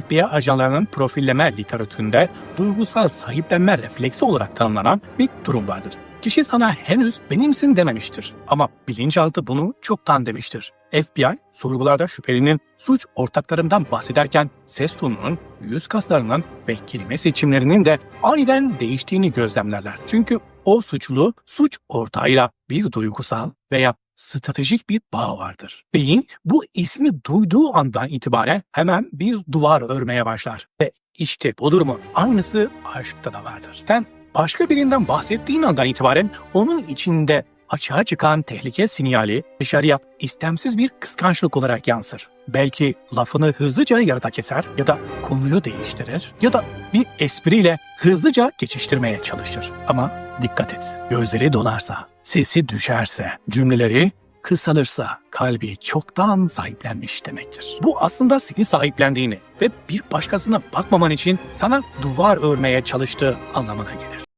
FBI ajanlarının profilleme literatüründe duygusal sahiplenme refleksi olarak tanımlanan bir durum vardır. Kişi sana henüz benimsin dememiştir ama bilinçaltı bunu çoktan demiştir. FBI sorgularda şüphelinin suç ortaklarından bahsederken ses tonunun, yüz kaslarının ve kelime seçimlerinin de aniden değiştiğini gözlemlerler. Çünkü o suçlu suç ortağıyla bir duygusal veya stratejik bir bağ vardır. Beyin bu ismi duyduğu andan itibaren hemen bir duvar örmeye başlar. Ve işte bu durumun aynısı aşkta da vardır. Sen başka birinden bahsettiğin andan itibaren onun içinde açığa çıkan tehlike sinyali dışarıya istemsiz bir kıskançlık olarak yansır. Belki lafını hızlıca yarıda keser ya da konuyu değiştirir ya da bir espriyle hızlıca geçiştirmeye çalışır. Ama dikkat et, gözleri dolarsa, sesi düşerse, cümleleri kısalırsa kalbi çoktan sahiplenmiş demektir. Bu aslında seni sahiplendiğini ve bir başkasına bakmaman için sana duvar örmeye çalıştığı anlamına gelir.